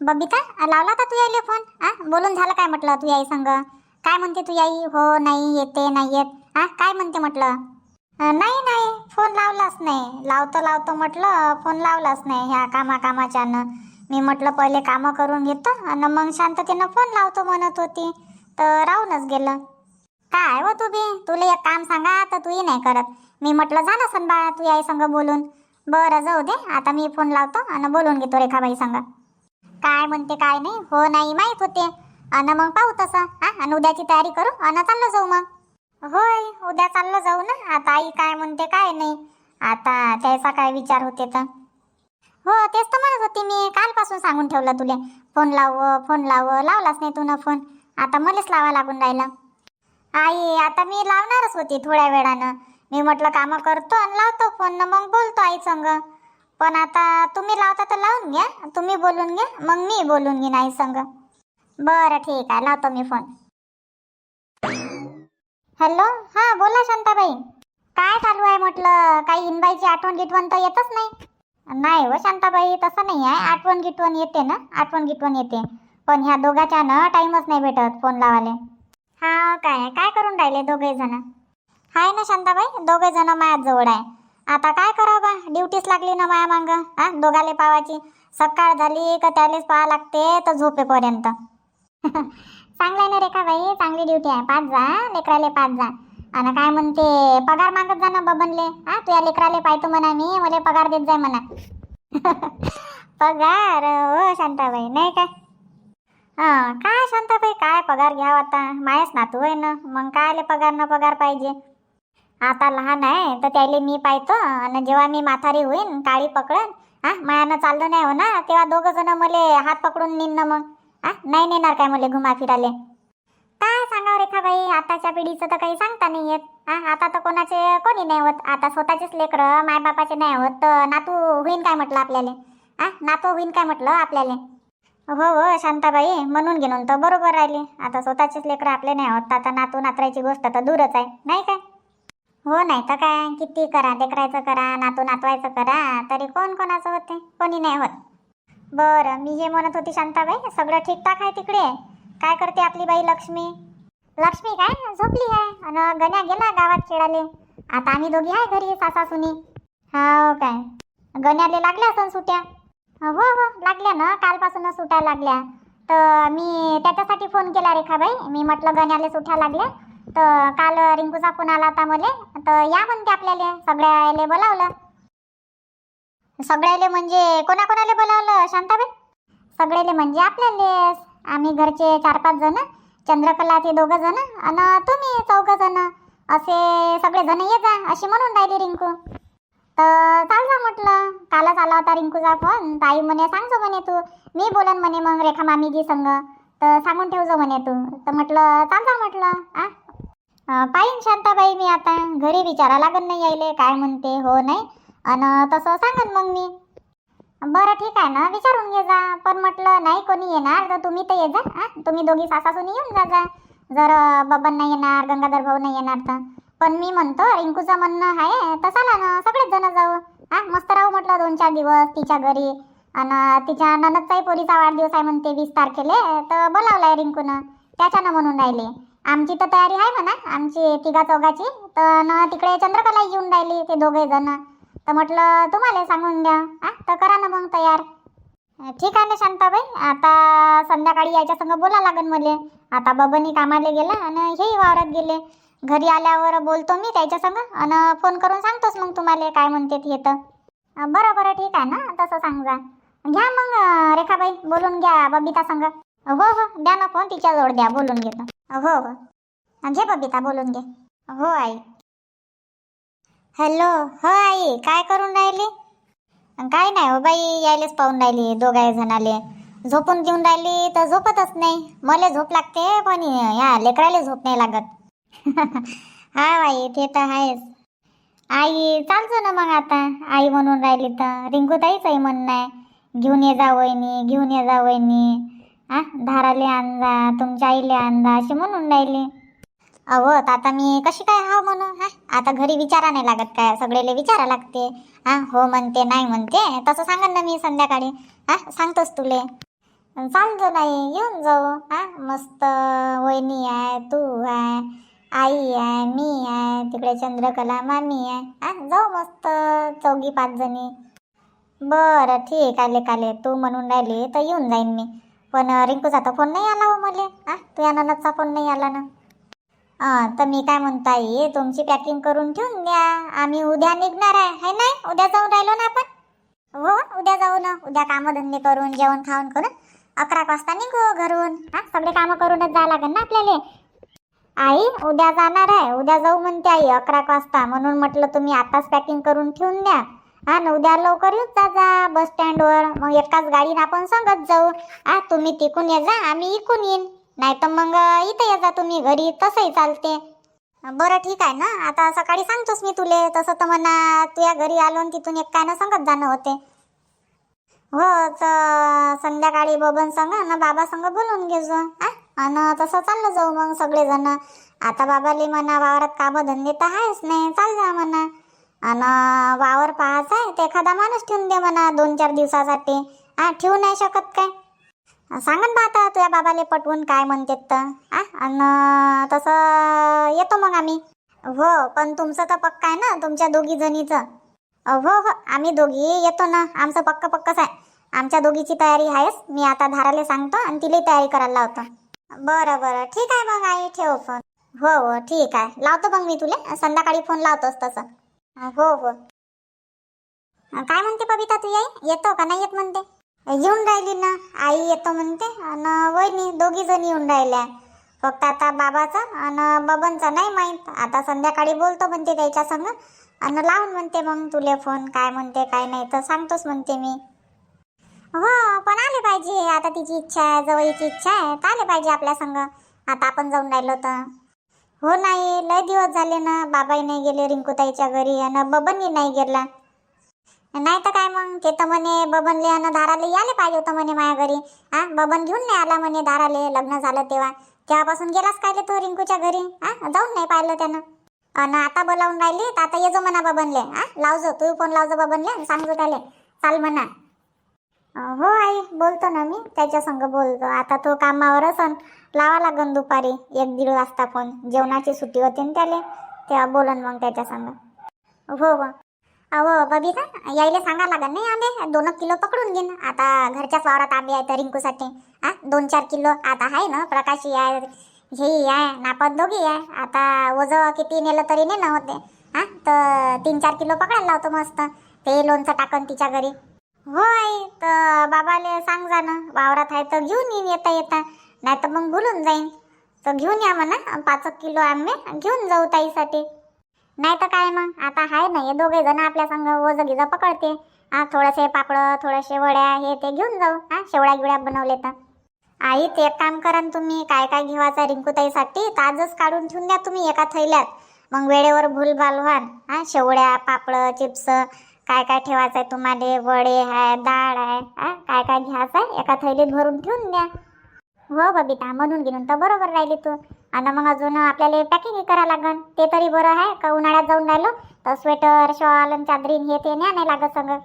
बबिता लावला होता तू यायले फोन आ बोलून झालं काय म्हटलं तू याई संग? काय म्हणते तू याई हो नाही येते नाही येत. आ काय म्हणते म्हटलं? नाही नाही फोन लावलाच नाही. लावतो लावतो म्हटलं फोन लावलाच नाही ह्या कामा कामाच्यानं मी म्हटलं पहिले कामं करून घेतो आणि मग शांततेनं फोन लावतो म्हणत होती. तर राहूनच गेलं. काय हो तू बी? तुला एक काम सांगा तर तूही नाही करत. मी म्हटलं झालं सन बा तू याई संग बोलून. बरं जाऊ दे. आता मी फोन लावतो आणि बोलून घेतो रेखाबाई संग. काय म्हणते काय नाही. हो नाही माहीत होते. अन मग पाहू तसं हा? आणि उद्याची तयारी करू? अन चाललो जाऊ मग. होय उद्या चाललो जाऊ ना. आता आई काय म्हणते काय नाही. आता त्याचा काय विचार होते तर. हो तेच तर म्हणत होती मी. कालपासून सांगून ठेवलं तुला. फोन लाव फोन लाव. लावलाच नाही तू ना फोन. आता मलाच लावा लागून राहिलं. आई आता मी लावणारच होती थोड्या वेळानं. मी म्हटलं कामं करतो आणि लावतो फोन. मग बोलतो आई संग. पण आता तुम्ही लावता तर लावून घ्या तुम्ही बोलून घ्या मग मी बोलून घेईन आई संग. बरं ठीक आहे लावतो मी फोन हॅलो हां बोला शांताबाई. काय चालू आहे म्हटलं? काही इनबाईची आठवण गिटवण तर येतच नाही. नाही हो शांताबाई तसं नाही आहे. आठवण गिटवण येते ना? आठवण गिटवण येते. पण ह्या दोघाच्या ना टाईमच नाही भेटत फोन लावाले हा काय काय करून राहिले दोघे जण? हाय ना शांताबाई दोघे जण माझ्या जवळ आहे. आता काय करावं बा? ड्युटीच लागली ना माया मांग. हा दोघाले पावाची. सकाळ झाली का त्यालेच पाहा लागते तर झोपेपर्यंत. चांगलं आहे ना रेखाबाई चांगली ड्युटी आहे. पाच जा लेकराले पाच जा. आणि काय म्हणते पगार मागत जा ना बबनले. हा तुझ्या लेकराले पाहतो म्हणा मी मला पगार देत जाय म्हणा. पगार? हो शांताबाई. नाही काय हा काय शांताबाई? काय पगार घ्यावा आता? मायाच नातू आहे ना. मग कायले पगार ना पगार पाहिजे? आता लहान आहे तर त्याले मी पाहतो. आणि जेव्हा मी माथारी होईन काळी पकडन हा मायानं चाललं नाही हो ना तेव्हा दोघं जण मले हात पकडून नेईन ना मग. हा नाही नेणार काय मले घुमा फिराले? काय सांगावं रेखाबाई आताच्या पिढीचं तर काही सांगता नाही येत. हा आता तर कोणाचे कोणी नाही होत. आता स्वतःचेच लेकरं मायबापाचे नाही होत तर नातू होईन काय म्हटलं आपल्याला? हा नातू होईन काय म्हटलं आपल्याला? हो हो शांताबाई म्हणून घेऊन तर बरोबर राहिले. आता स्वतःचेच लेकरं आपले नाही होत आता नातू नात्रायची गोष्ट तर दूरच आहे. नाही काय? हो नाही तर काय? किती करा लेकरायचं करा नातू नातवायचं करा तरी कोण कोणाचं होते? कोणी नाही होत. बरं मी हे म्हणत होती शांताबाई सगळं ठीकठाक आहे तिकडे? काय करते आपली बाई लक्ष्मी? लक्ष्मी काय? झोपली आहे. आणि गण्या गेला गावात खेळाले आता आम्ही दोघी आहे घरी सासा सुनी हो काय? गण्याले लागल्या असं सुट्या? हो हो लागल्या ना. कालपासूनच सुट्या लागल्या. तर मी त्याच्यासाठी फोन केला रेखाबाई. मी म्हटलं गण्याले सुट्या लागल्या. तर काल रिंकूचा फोन आला होता मले. तर या म्हणते आपल्याला सगळ्याले बोलावलं. सगळ्याले म्हणजे कोणाकोणाले बोलावलं शांताबाई? सगळेले म्हणजे आपल्याले. आम्ही घरचे चार पाच जण चंद्रकला ते दोघं जण आणि तुम्ही चौघं जण. असे सगळे जण ये जा अशी म्हणून राहिली रिंकू. तर चाल जा म्हटलं. कालच आला होता रिंकूचा फोन. ताई म्हणे सांगजो म्हणे तू. मी बोलन म्हणे मग रेखा मामीजी संग. तर सांगून ठेवजो म्हणे तू. तर म्हटलं चाल जा म्हटलं. आ? पाहीन शांताबाई मी आता. घरी विचारा लागन नाही यायले काय म्हणते हो नाही. आणि तसं सांगन मग मी. बरं ठीक आहे ना विचारून घे जा. पण म्हटलं नाही कोणी येणार तर तुम्ही तर ये जा तुम्ही दोघी सासासून येऊन जा जा. जर बाबांना बबन नाही येणार गंगाधर भाऊ नाही येणार तर. पण मी म्हणतो रिंकूचं म्हणणं आहे तर चला ना सगळेच जण जाऊ. हा मस्त राहू म्हटलं दोन चार दिवस तिच्या घरी. आणि तिच्या ननदचाही पोरीचा वाढदिवस आहे म्हणते वीस तारखेले तर बोलावलाय रिंकूनं. त्याच्यानं म्हणून राहिले. आमची तर तयारी आहे म्हणा आमची तिघा चौघाची. तर न तिकडे चंद्रकला येऊन राहिली ते दोघे जण. तर म्हटलं तुम्हाला सांगून द्या. हा तर करा ना मग तयार. ठीक आहे ना शांताबाई आता संध्याकाळी यायच्या संग बोला लागन मले. आता बबनी कामाला गेला आणि हेही वावरात गेले. घरी आल्यावर बोलतो मी त्याच्या संग आणि फोन करून सांगतोच मग तुम्हाला काय म्हणते ते तर. बरं बरं ठीक आहे ना तसं सांग. घ्या मग रेखाबाई बोलून घ्या बबिता संग. हो हो द्या ना फोन तिच्याजवळ द्या बोलून घेतो. हो हो. घे बबिता बोलून घे. हो आई. हॅलो हो आई काय करून राहिली? काय नाही हो बाई यायलेच पाहून राहिली दोघाही जणाले झोपून देऊन राहिली तर झोपतच नाही. मला झोप लागते पण या लेकराला झोप नाही लागत. हा बाई ते तर आहेच. आई चालतो ना मग आता. आई म्हणून राहिली तर. रिंकूताईच आई म्हणणं आहे. घेऊन ये जा वहिनी घेऊन ये जा वहिनी. आ धाराले आणजा तुमच्या आईले आणजा असे म्हणून राहिले. अहो तर आता मी कशी काय हा म्हणू हा? आता घरी विचारा नाही लागत काय सगळेले विचारा लागते. हा हो म्हणते नाही म्हणते तसं सांगन ना मी संध्याकाळी. हा सांगतोच तुले. चालतो नाही येऊन जाऊ. हा मस्त वहिनी आहे तू आहे आई आहे मी आहे तिकडे चंद्रकला मामी आहे. हा जाऊ मस्त चौघी पाच जणी. बरं ठीक आहे काले तू म्हणून राहिली तर येऊन जाईन मी. पण रिंकूचा फोन नाही आला हो मला. हा तुझ्या ननदचा फोन नाही आला ना. तर मी काय म्हणतो तुमची पॅकिंग करून ठेवून द्या. आम्ही उद्या निघणार आहे. है नाही? उद्या जाऊन राहिलो ना आपण? हो उद्या जाऊ ना. उद्या कामधंदे करून जेवण खाऊन करून. अकरा वाजता निघू हो घरून. हा सगळे कामं करूनच जावं लागेल ना आपल्याला. आई उद्या जाणार आहे. उद्या जाऊ म्हणते आई अकरा वाजता. म्हणून म्हटलं तुम्ही आताच पॅकिंग करून ठेवून द्या. हा ना उद्या लवकर येऊन जा जा बस स्टँडवर मग एकाच गाडीनं आपण सांगत जाऊ. हा तुम्ही तिकून ये जा आम्ही इकून येईन. नाही तर मग इथं ये जा तुम्ही घरी तसंही चालते. बरं ठीक आहे ना? आता सकाळी सांगतोस मी तुले. तसं तर म्हणा तुझ्या घरी आलो आणि तिथून एक काय ना सांगत जाणं होते. हो तर संध्याकाळी बबन संग ना बाबा संग बोलून घेजो आ आणि तसं चाललं जाऊ मग सगळेजण. आता बाबाले म्हणा वावरात कामं धंदे तर आहेच नाही. चाल जा म्हणा. आणि वावर पाहायचा आहे ते एखादा माणूस ठेवून दे म्हणा दोन चार दिवसासाठी. हा ठेवू नाही शकत काय? सांगन बा आता तुझ्या बाबाले पटवून काय म्हणतात तर. आ आणि तसं येतो मग आम्ही. हो पण तुमचं तर पक्का आहे ना तुमच्या दोघी जणीचं. हो हो आम्ही दोघी येतो ना आमचं पक्क पक्कच आहे. आमच्या दोघीची तयारी आहेच मी आता धाराले सांगतो आणि तिलाही तयारी करायला लावतो. बरं बरं ठीक आहे मग आई ठेव फोन. हो हो ठीक आहे. लावतो मग मी तुला संध्याकाळी फोन लावतोच तसं. हो हो काय म्हणते बबिता तू आई येतो का? नाही येत म्हणते. येऊन राहिली ना. आई येतो म्हणते. आणि वहिनी दोघी जण येऊन राहिल्या. फक्त आता बाबाचा आणि बबनचा नाही माहीत. आता संध्याकाळी बोलतो म्हणते त्याच्या संग. आणि लावून म्हणते मग तुले फोन. काय म्हणते काय नाही तर सांगतोच म्हणते मी. हो पण आले पाहिजे. आता तिची इच्छा आहे जवळची इच्छा आहे. तर आले पाहिजे आपल्या संग. आता आपण जाऊन राहिलो तर. हो नाही लय दिवस झाले ना बाबाही नाही गेले रिंकूताईच्या घरी आणि बबनही नाही गेला. नाही तर काय मग ते तर म्हणे बबनले आणि धाराले याले पाहिजे होतं म्हणे माझ्या घरी. हा बबन घेऊन नाही आला म्हणे धाराले लग्न झालं तेव्हा. तेव्हापासून गेलाच काय तो रिंकूच्या घरी. हा जाऊन नाही पाहिलं त्यानं. आणि आता बोलावून राहिली तर आता ये जो म्हणा बबनले. हा लावजो तू फोन लावजो बबनले आणि सांगजो त्याले. चाल म्हणा. हो आई बोलतो ना मी. त्याच्या संग बोलतो. आता तो कामावर असन लावा लागन दुपारी. एक दीड वाजता फोन जेवणाची सुट्टी होते ना त्याले तेव्हा बोलन मग त्याच्या संग. हो हो. अहो बबिता यायला सांगा लागन नाही आंबे? दोन किलो पकडून घेईन आता घरच्याच वावरात आंबे आहेत रिंकूसाठी. हा दोन चार किलो. आता आहे ना प्रकाशी आहे हे आहे नापत दोघी आहे. आता वज किती नेलं तरी नेणं होते. हा तर तीन चार किलो पकडायला लावतो मस्त. ते लोणचं टाकन तिच्या घरी. होय तर बाबाले सांग जा ना वावरात आहे तर घेऊन येईन येता येता. नाही तर मग भुलून जाईन. तर घेऊन या म्हणा पाच एक किलो आंबे घेऊन जाऊ ताईसाठी. नाही तर काय मग आता आहे ना हे दोघे जण आपल्या संग ओझ गिजा पकडते. हा थोडेसे पापड थोडेसे वड्या हे ते घेऊन जाऊ. हा शेवळ्या गिळ्या बनवले तर. आई ते एक काम करा तुम्ही काय काय घेवायचं रिंकूताईसाठी ताजच काढून ठेवून द्या तुम्ही एका थैल्यात. मग वेळेवर भूलभाल व्हाल हा शेवड्या पापड चिप्स काय काय ठेवायचं आहे तुम्हाला वडे आहे डाळ आहे हा काय काय घ्यायचं आहे एका थैलीत भरून ठेवून द्या. हो बबिता म्हणून घेऊन तर बरोबर राहिली तू. आणि मग अजून आपल्याला पॅकिंग करा लागन. ते तरी बरं आहे का? उन्हाळ्यात जाऊन राहिलो तर स्वेटर शॉल आणि चादरीन हे ते न्या नाही लागत सगळं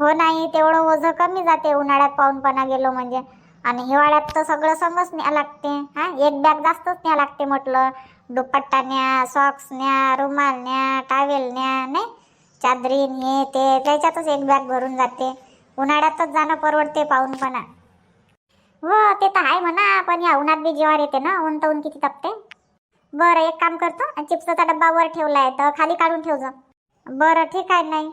हो नाही तेवढं ओझं कमी जाते. उन्हाळ्यात पाहूनपणा गेलो म्हणजे. आणि हिवाळ्यात तर सगळं संगच न्या लागते हा? एक बॅग जास्तच न्या लागते म्हटलं. दुपट्टा न्या सॉक्स न्या रुमाल न्या टावेल न्या नाही? चादरीन हे ते त्याच्यातच एक बॅग भरून जाते. उन्हाळ्यातच जाणं परवडते पाहूनपणा. हो ते तर आहे म्हणा पण या उन्हात बी जेवार येते ना ऊन तर ऊन किती तपते? बरं एक काम करतो चिप्सचा डब्बा वर आहे तर खाली काढून ठेवजो. बरं ठीक आहे नाही.